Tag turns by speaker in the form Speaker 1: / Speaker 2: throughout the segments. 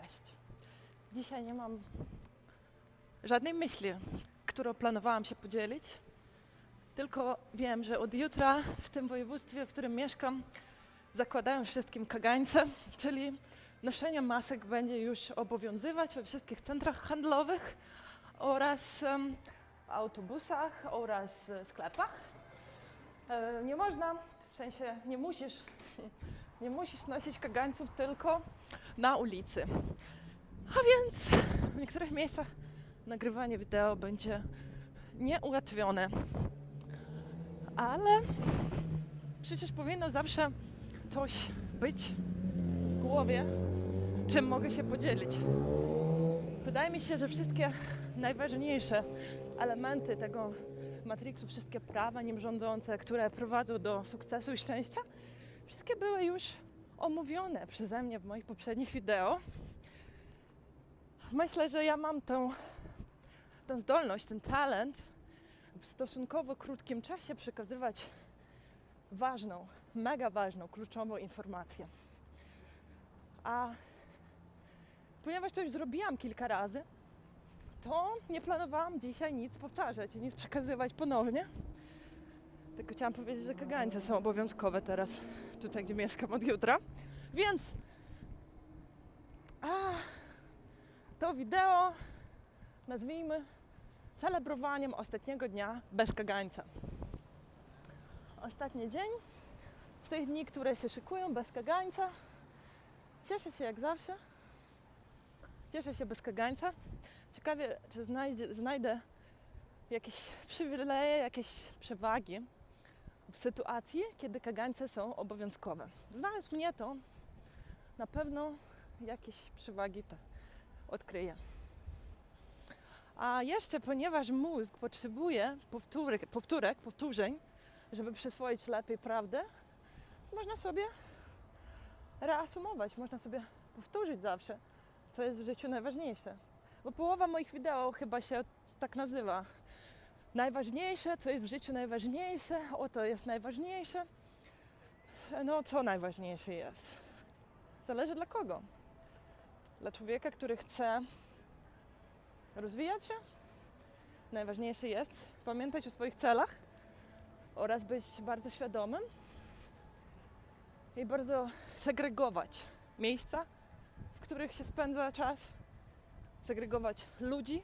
Speaker 1: Cześć. Dzisiaj nie mam żadnej myśli, którą planowałam się podzielić. Tylko wiem, że od jutra w tym województwie, w którym mieszkam, zakładają wszystkim kagańce, czyli noszenie masek będzie już obowiązywać we wszystkich centrach handlowych oraz em, autobusach oraz e, sklepach. E, nie można, w sensie nie musisz, nie musisz nosić kagańców tylko na ulicy. A więc w niektórych miejscach nagrywanie wideo będzie nieułatwione. Ale przecież powinno zawsze coś być w głowie, czym mogę się podzielić. Wydaje mi się, że wszystkie najważniejsze elementy tego Matrixu, wszystkie prawa nim rządzące, które prowadzą do sukcesu i szczęścia, wszystkie były już omówione przeze mnie w moich poprzednich wideo. Myślę, że ja mam tą, tą zdolność, ten talent w stosunkowo krótkim czasie przekazywać ważną, mega ważną, kluczową informację. A ponieważ to już zrobiłam kilka razy, to nie planowałam dzisiaj nic powtarzać nic przekazywać ponownie. Tylko chciałam powiedzieć, że kagańce są obowiązkowe teraz, tutaj gdzie mieszkam od jutra. Więc a, to wideo nazwijmy celebrowaniem ostatniego dnia bez kagańca. Ostatni dzień z tych dni, które się szykują bez kagańca. Cieszę się jak zawsze. Cieszę się bez kagańca. Ciekawie, czy znajdzie, znajdę jakieś przywileje, jakieś przewagi w sytuacji, kiedy kagańce są obowiązkowe. Znając mnie, to na pewno jakieś przewagi te odkryję. A jeszcze, ponieważ mózg potrzebuje powtórek, powtórek, powtórzeń, żeby przyswoić lepiej prawdę, można sobie reasumować, można sobie powtórzyć zawsze, co jest w życiu najważniejsze. Bo połowa moich wideo chyba się tak nazywa. Najważniejsze, co jest w życiu najważniejsze, oto jest najważniejsze. No, co najważniejsze jest? Zależy dla kogo. Dla człowieka, który chce rozwijać się, najważniejsze jest pamiętać o swoich celach oraz być bardzo świadomym i bardzo segregować miejsca, w których się spędza czas, segregować ludzi,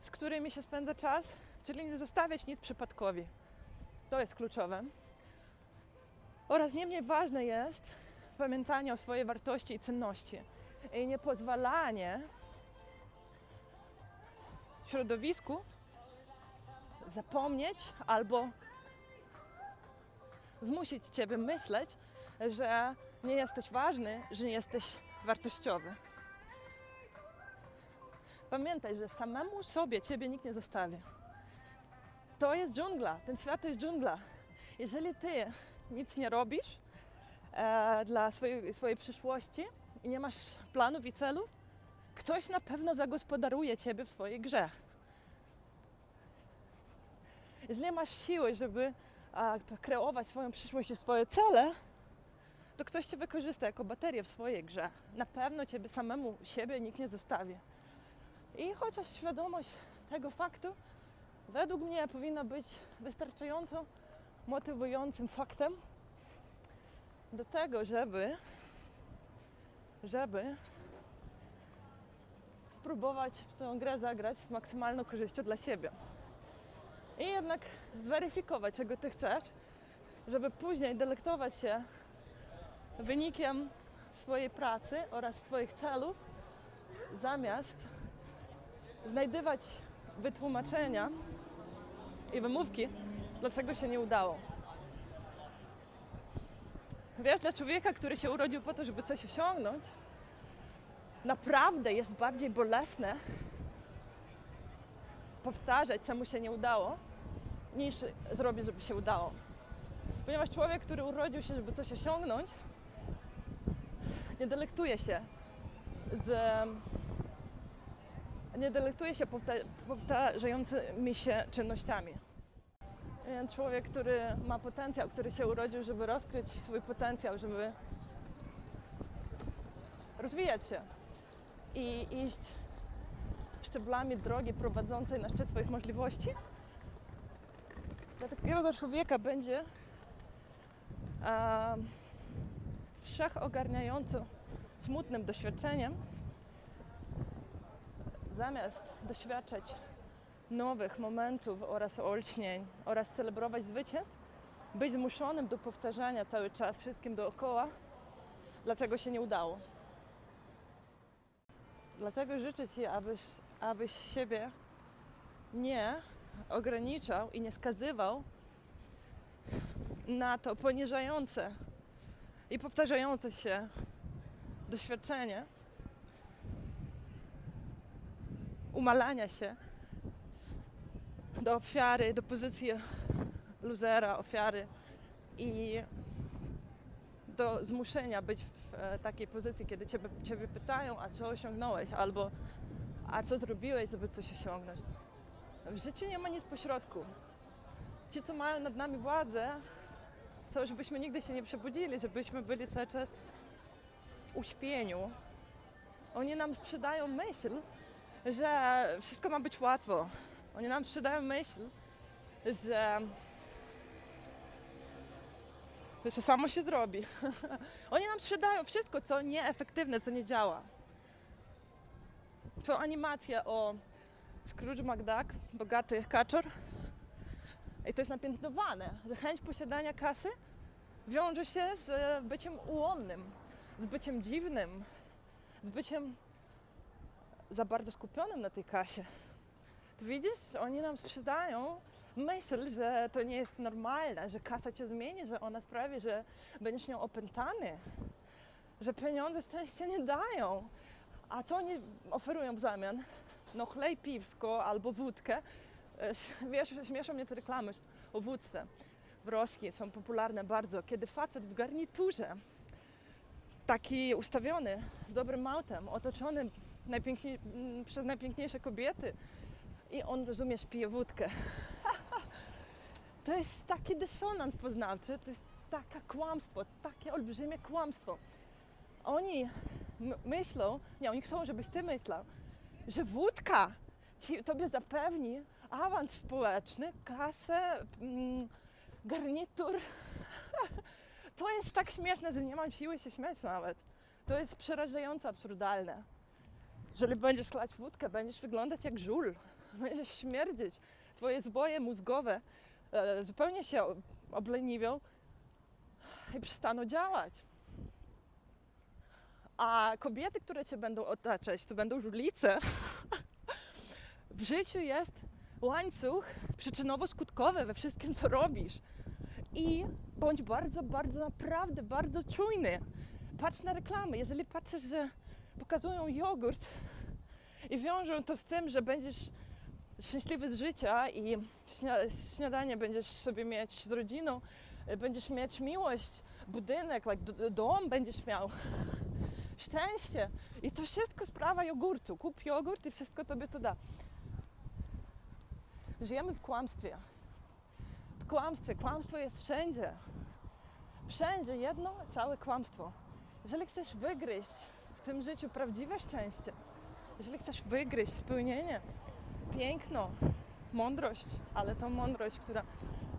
Speaker 1: z którymi się spędza czas, czyli nie zostawiać nic przypadkowi. To jest kluczowe. Oraz nie mniej ważne jest pamiętanie o swojej wartości i cenności i nie pozwalanie środowisku zapomnieć albo zmusić Ciebie myśleć, że nie jesteś ważny, że nie jesteś wartościowy. Pamiętaj, że samemu sobie Ciebie nikt nie zostawi. To jest dżungla, ten świat to jest dżungla. Jeżeli Ty nic nie robisz e, dla swojej, swojej przyszłości i nie masz planów i celów, ktoś na pewno zagospodaruje Ciebie w swojej grze. Jeżeli masz siły, żeby a, kreować swoją przyszłość i swoje cele, to ktoś Cię wykorzysta jako baterię w swojej grze. Na pewno Ciebie samemu, siebie nikt nie zostawi. I chociaż świadomość tego faktu według mnie powinna być wystarczająco motywującym faktem do tego, żeby żeby spróbować w tę grę zagrać z maksymalną korzyścią dla siebie. I jednak zweryfikować, czego ty chcesz, żeby później delektować się wynikiem swojej pracy oraz swoich celów, zamiast znajdywać wytłumaczenia i wymówki, dlaczego się nie udało. Wiesz, dla człowieka, który się urodził po to, żeby coś osiągnąć, naprawdę jest bardziej bolesne powtarzać, czemu się nie udało, niż zrobić, żeby się udało. Ponieważ człowiek, który urodził się, żeby coś osiągnąć, nie delektuje się z. nie delektuje się powta- powtarzającymi się czynnościami. Człowiek, który ma potencjał, który się urodził, żeby rozkryć swój potencjał, żeby rozwijać się, i iść szczeblami drogi prowadzącej na szczyt swoich możliwości. Dla takiego człowieka będzie e, wszechogarniająco smutnym doświadczeniem, zamiast doświadczać nowych momentów oraz olśnień oraz celebrować zwycięstw, być zmuszonym do powtarzania cały czas wszystkim dookoła, dlaczego się nie udało. Dlatego życzę Ci, abyś, abyś siebie nie ograniczał i nie skazywał na to poniżające i powtarzające się doświadczenie umalania się do ofiary, do pozycji luzera, ofiary i do zmuszenia być w e, takiej pozycji, kiedy ciebie, ciebie pytają, a co osiągnąłeś, albo a co zrobiłeś, żeby coś osiągnąć. W życiu nie ma nic pośrodku. Ci, co mają nad nami władzę, chcą, żebyśmy nigdy się nie przebudzili, żebyśmy byli cały czas w uśpieniu. Oni nam sprzedają myśl, że wszystko ma być łatwo. Oni nam sprzedają myśl, że, że samo się zrobi. Oni nam sprzedają wszystko, co nieefektywne, co nie działa. To animacja o Scrooge McDuck, bogaty kaczor. I to jest napiętnowane, że chęć posiadania kasy wiąże się z e, byciem ułomnym, z byciem dziwnym, z byciem za bardzo skupionym na tej kasie. To widzisz, oni nam sprzedają myśl, że to nie jest normalne, że kasa cię zmieni, że ona sprawi, że będziesz nią opętany, że pieniądze szczęścia nie dają. A co oni oferują w zamian? No chlej piwsko albo wódkę. E, Wiesz, śmieszą mnie te reklamy o wódce w Rosji, są popularne bardzo, kiedy facet w garniturze, taki ustawiony, z dobrym mautem, otoczony najpiękniej, m, przez najpiękniejsze kobiety i on, rozumiesz, pije wódkę. To jest taki dysonans poznawczy, to jest takie kłamstwo, takie olbrzymie kłamstwo. Oni myślą, nie, oni chcą, żebyś ty myślał, że wódka ci, tobie zapewni awans społeczny, kasę, mm, garnitur. To jest tak śmieszne, że nie mam siły się śmiać nawet. To jest przerażająco absurdalne. Jeżeli będziesz chlać wódkę, będziesz wyglądać jak żul, będziesz śmierdzieć. Twoje zwoje mózgowe e, zupełnie się obleniwią i przestaną działać. A kobiety, które cię będą otaczać, to będą żulice. W życiu jest łańcuch przyczynowo-skutkowy we wszystkim, co robisz. I bądź bardzo, bardzo, naprawdę bardzo czujny. Patrz na reklamy. Jeżeli patrzysz, że pokazują jogurt i wiążą to z tym, że będziesz szczęśliwy z życia i śnia- śniadanie będziesz sobie mieć z rodziną, y, będziesz mieć miłość, budynek, like, dom będziesz miał, szczęście. I to wszystko sprawa jogurtu. Kup jogurt i wszystko tobie to da. Żyjemy w kłamstwie. W kłamstwie. Kłamstwo jest wszędzie. Wszędzie jedno, całe kłamstwo. Jeżeli chcesz wygryźć w tym życiu prawdziwe szczęście, jeżeli chcesz wygryźć spełnienie, piękno, mądrość, ale to mądrość, która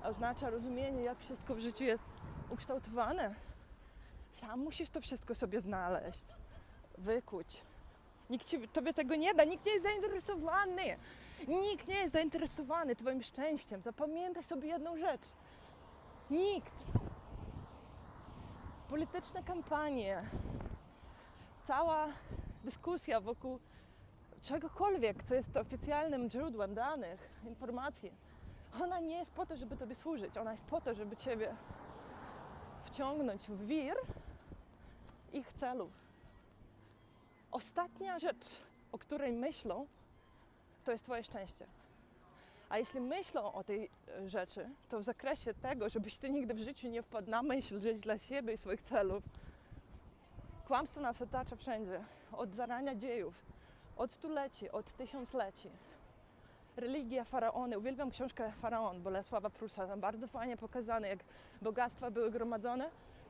Speaker 1: oznacza rozumienie, jak wszystko w życiu jest ukształtowane, sam musisz to wszystko sobie znaleźć, wykuć. Nikt ci, tobie tego nie da, nikt nie jest zainteresowany. Nikt nie jest zainteresowany Twoim szczęściem. Zapamiętaj sobie jedną rzecz. Nikt. Polityczne kampanie, cała dyskusja wokół czegokolwiek, co jest oficjalnym źródłem danych, informacji, ona nie jest po to, żeby Tobie służyć. Ona jest po to, żeby Ciebie wciągnąć w wir ich celów. Ostatnia rzecz, o której myślą, to jest Twoje szczęście. A jeśli myślą o tej e, rzeczy, to w zakresie tego, żebyś Ty nigdy w życiu nie wpadł na myśl żyć dla siebie i swoich celów, kłamstwo nas otacza wszędzie. Od zarania dziejów, od stuleci, od tysiącleci. Religia faraony. Uwielbiam książkę Faraon Bolesława Prusa. Tam bardzo fajnie pokazane, jak bogactwa były gromadzone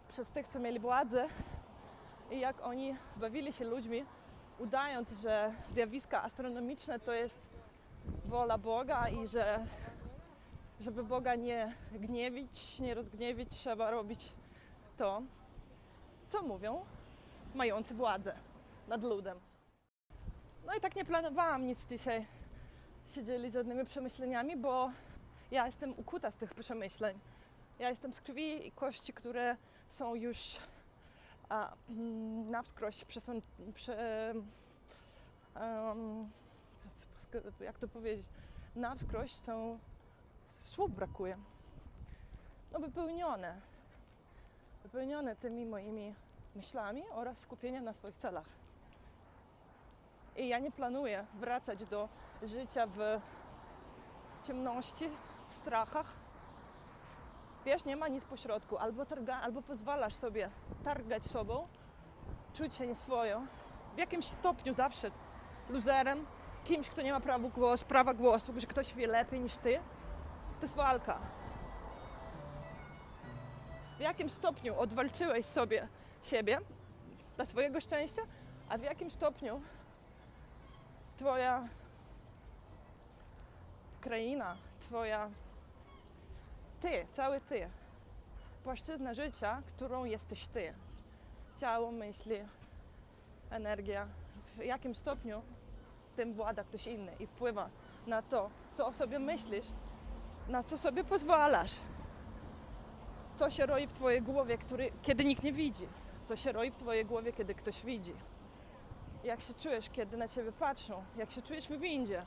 Speaker 1: przez tych, co mieli władzę i jak oni bawili się ludźmi udając, że zjawiska astronomiczne to jest wola Boga i że żeby Boga nie gniewić, nie rozgniewić, trzeba robić to, co mówią mający władzę nad ludem. No i tak nie planowałam nic dzisiaj się dzielić żadnymi przemyśleniami, bo ja jestem ukuta z tych przemyśleń. Ja jestem z krwi i kości, które są już a, mm, na wskroś przesun- prze, em, jak to powiedzieć, na wskroś są, słów brakuje, no wypełnione, wypełnione tymi moimi myślami oraz skupieniem na swoich celach. I ja nie planuję wracać do życia w ciemności, w strachach. Wiesz, nie ma nic pośrodku. Albo, targa, albo pozwalasz sobie targać sobą, czuć się nieswojo, w jakimś stopniu zawsze luzerem, kimś, kto nie ma prawa, głos, prawa głosu, że ktoś wie lepiej niż ty. To jest walka. W jakim stopniu odwalczyłeś sobie siebie dla swojego szczęścia, a w jakim stopniu twoja kraina, twoja ty, cały ty, płaszczyzna życia, którą jesteś ty. Ciało, myśli, energia. W jakim stopniu tym włada ktoś inny i wpływa na to, co o sobie myślisz, na co sobie pozwalasz. Co się roi w twojej głowie, który, kiedy nikt nie widzi. Co się roi w twojej głowie, kiedy ktoś widzi. Jak się czujesz, kiedy na ciebie patrzą. Jak się czujesz w windzie.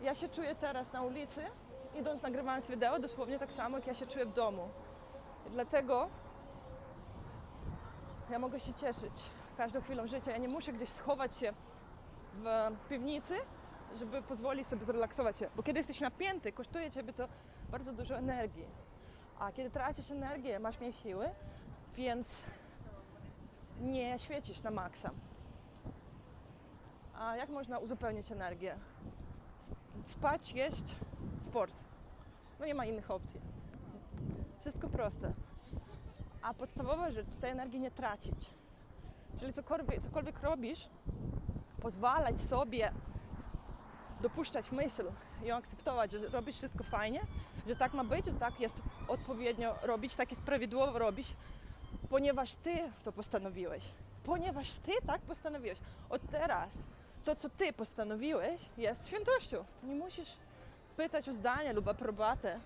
Speaker 1: Ja się czuję teraz na ulicy, idąc nagrywając wideo, dosłownie tak samo, jak ja się czuję w domu. I dlatego ja mogę się cieszyć każdą chwilą życia. Ja nie muszę gdzieś schować się w piwnicy, żeby pozwolić sobie zrelaksować się. Bo kiedy jesteś napięty, kosztuje ciebie to bardzo dużo energii. A kiedy tracisz energię, masz mniej siły, więc nie świecisz na maksa. A jak można uzupełnić energię? Spać, jeść, sport. No nie ma innych opcji. Wszystko proste. A podstawowa rzecz, tej energii nie tracić. Czyli cokolwiek, cokolwiek robisz, pozwalać sobie dopuszczać myśl ją akceptować, że robisz wszystko fajnie, że tak ma być, że tak jest odpowiednio robić, tak jest prawidłowo robić, ponieważ ty to postanowiłeś. Ponieważ ty tak postanowiłeś. Od teraz to, co ty postanowiłeś, jest świętością. Ty nie musisz pytać o zdanie lub aprobatę,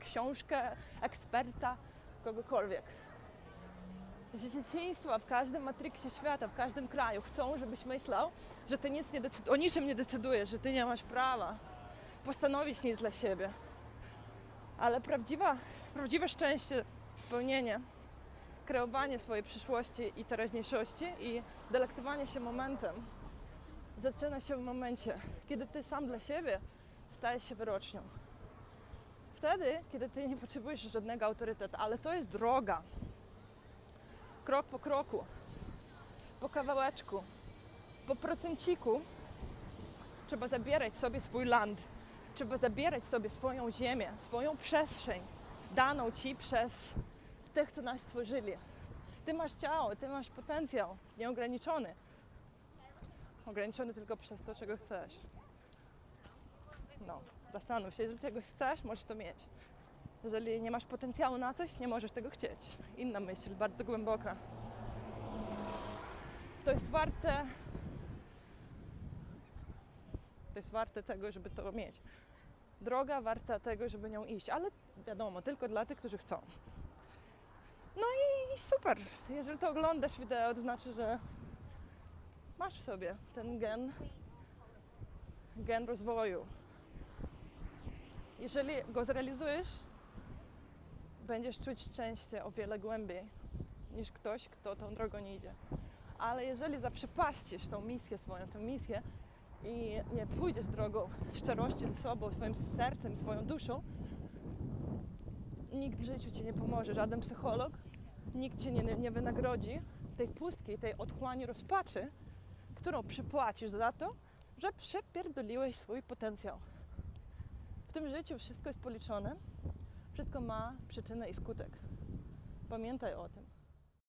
Speaker 1: książkę, eksperta, kogokolwiek. Z dzieciństwa w każdym matryksie świata, w każdym kraju chcą, żebyś myślał, że ty nic nie o niczym nie decydujesz, że ty nie masz prawa postanowić nic dla siebie. Ale prawdziwa, prawdziwe szczęście, spełnienie, kreowanie swojej przyszłości i teraźniejszości i delektowanie się momentem zaczyna się w momencie, kiedy ty sam dla siebie stajesz się wyrocznią. Wtedy, kiedy ty nie potrzebujesz żadnego autorytetu, ale to jest droga. Krok po kroku, po kawałeczku, po procenciku trzeba zabierać sobie swój land. Trzeba zabierać sobie swoją ziemię, swoją przestrzeń daną ci przez tych, co nas stworzyli. Ty masz ciało, ty masz potencjał nieograniczony. Ograniczony tylko przez to, czego chcesz. No, zastanów się, jeżeli czegoś chcesz, możesz to mieć. Jeżeli nie masz potencjału na coś, nie możesz tego chcieć. Inna myśl, bardzo głęboka. To jest warte. To jest warte tego, żeby to mieć. Droga warta tego, żeby nią iść, ale wiadomo, tylko dla tych, którzy chcą. No i super. Jeżeli to oglądasz wideo, to znaczy, że masz w sobie ten gen, gen rozwoju. Jeżeli go zrealizujesz, będziesz czuć szczęście o wiele głębiej niż ktoś, kto tą drogą nie idzie. Ale jeżeli zaprzepaścisz tą misję swoją, tę misję i nie pójdziesz drogą szczerości ze sobą, swoim sercem, swoją duszą, nikt w życiu ci nie pomoże, żaden psycholog, nikt cię nie, nie wynagrodzi tej pustki, tej otchłani rozpaczy, którą przypłacisz za to, że przepierdoliłeś swój potencjał. W tym życiu wszystko jest policzone, wszystko ma przyczynę i skutek. Pamiętaj o tym.